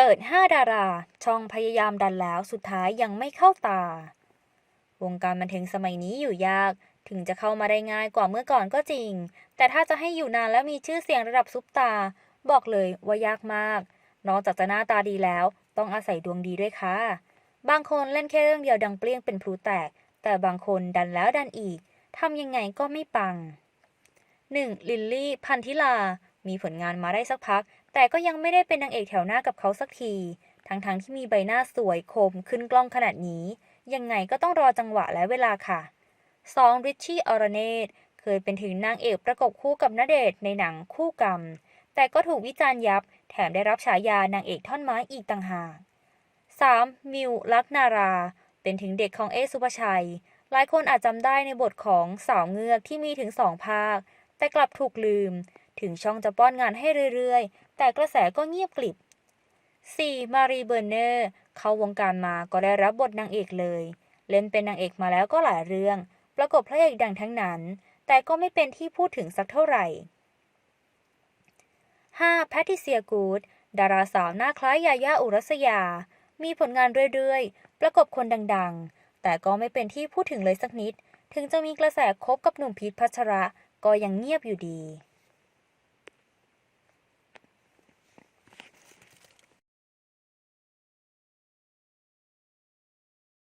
เปิด 5 ดารา ช่องพยายามดันแล้วสุดท้ายยังไม่เข้าตา วงการบันเทิงสมัยนี้อยู่ยาก ถึงจะเข้ามาได้ง่ายกว่าเมื่อก่อนก็จริง แต่ถ้าจะให้อยู่นานและมีชื่อเสียงระดับซุปตา บอกเลยว่ายากมาก นอกจากจะหน้าตาดีแล้ว ต้องอาศัยดวงดีด้วยค่ะ บางคนเล่นแค่เรื่องเดียวดังเปรี้ยงเป็นพลุแตก แต่บางคนดันแล้วดันอีกทำยังไงก็ไม่ปัง 1. ลิลลี่ พันธิลา มีผลงานมาได้สักพัก แต่ก็ยังไม่ได้เป็นนางเอกแถวหน้ากับเขาสักที ทั้งๆทที่มีใบหน้าสวยคมขึ้นกล้องขนาดนี้ ยังไงก็ต้องรอจังหวะและเวลาค่ะ 2. ริชชี่อรเนตเคยเป็นถึงนางเอกประกบคู่กับณเดชน์ในหนังคู่กรรม แต่ก็ถูกวิจารณ์ยับ แถมได้รับฉายานางเอกท่อนไม้อีกต่างหาก 3. มิวลักนารา เป็นถึงเด็กของเอสุภชัย หลายคนอาจจำได้ในบทของสาวเงือกที่มีถึงสองภาค แต่กลับถูกลืม ถึงช่องจะป้อนงานให้เรื่อยๆ แต่กระแสก็เงียบกลิบ 4. มารีเบอร์เนอร์เข้าวงการมาก็ได้รับบทนางเอกเลย เล่นเป็นนางเอกมาแล้วก็หลายเรื่อง ประกบพระเอกดังทั้งนั้น แต่ก็ไม่เป็นที่พูดถึงสักเท่าไหร่ 5. แพทิเซียกูดดาราสาวหน้าคล้ายยาย่าอุรัสยา มีผลงานเรื่อยๆ ประกบคนดังๆ แต่ก็ไม่เป็นที่พูดถึงเลยสักนิด ถึงจะมีกระแสคบกับหนุ่มพีทพัชระ ก็ยังเงียบอยู่ดี